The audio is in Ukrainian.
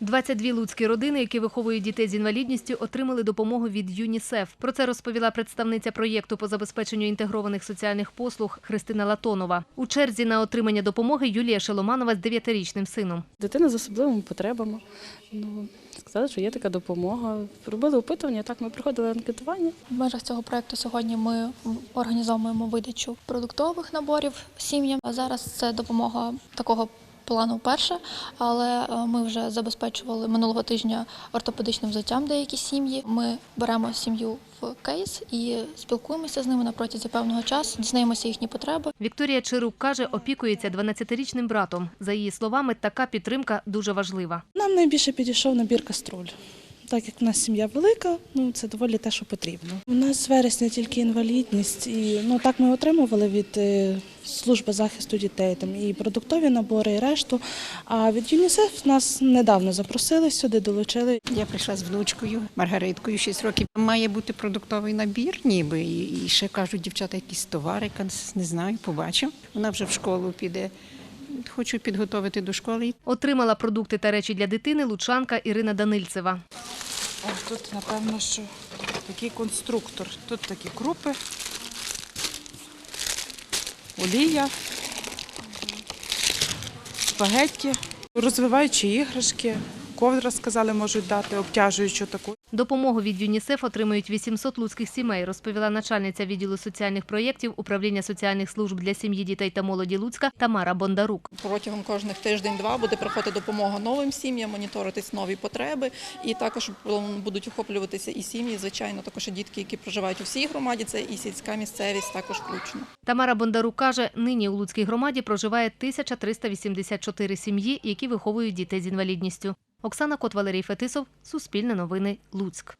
22 луцькі родини, які виховують дітей з інвалідністю, отримали допомогу від ЮНІСЕФ. Про це розповіла представниця проєкту по забезпеченню інтегрованих соціальних послуг Христина Латонова. У черзі на отримання допомоги Юлія Шеломанова з 9-річним сином. Дитина з особливими потребами. Ну, сказали, що є така допомога. Робили опитування, так ми проходили анкетування. В межах цього проекту сьогодні ми організовуємо видачу продуктових наборів сім'ям. А зараз це допомога такого плану вперше, але е, ми вже забезпечували минулого тижня ортопедичним взуттям деякі сім'ї. Ми беремо сім'ю в кейс і спілкуємося з ними на протязі певного часу, дізнаємося їхні потреби. Вікторія Чирук каже, опікується 12-річним братом. За її словами, така підтримка дуже важлива. Нам найбільше підійшов набір каструль. Так як в нас сім'я велика, ну це доволі те, що потрібно. У нас з вересня тільки інвалідність, і ну так ми отримували від е, служби захисту дітей там і продуктові набори, і решту. А від ЮНІСЕФ нас недавно запросили сюди, долучили. Я прийшла з внучкою Маргариткою 6 років. Має бути продуктовий набір, ніби і ще кажуть дівчата, якісь товари, не знаю, побачимо. Вона вже в школу піде. Хочу підготовити до школи. Отримала продукти та речі для дитини лучанка Ірина Данильцева. О, тут, напевно, що такий конструктор. Тут такі крупи, олія, спагетті, розвиваючі іграшки, ковдра, сказали, можуть дати, обтяжуючу таку. Допомогу від ЮНІСЕФ отримують 800 луцьких сімей, розповіла начальниця відділу соціальних проєктів управління соціальних служб для сім'ї, дітей та молоді Луцька Тамара Бондарук. Протягом кожних тиждень-два буде приходити допомога новим сім'ям, моніторитись нові потреби, і також будуть охоплюватися і сім'ї, звичайно, також і дітки, які проживають у всій громаді. Це і сільська місцевість, також включно. Тамара Бондарук каже, нині у Луцькій громаді проживає 1384 сім'ї, які виховують дітей з інвалідністю. Оксана Кот, Валерій Фетисов, Суспільне новини, Луцьк.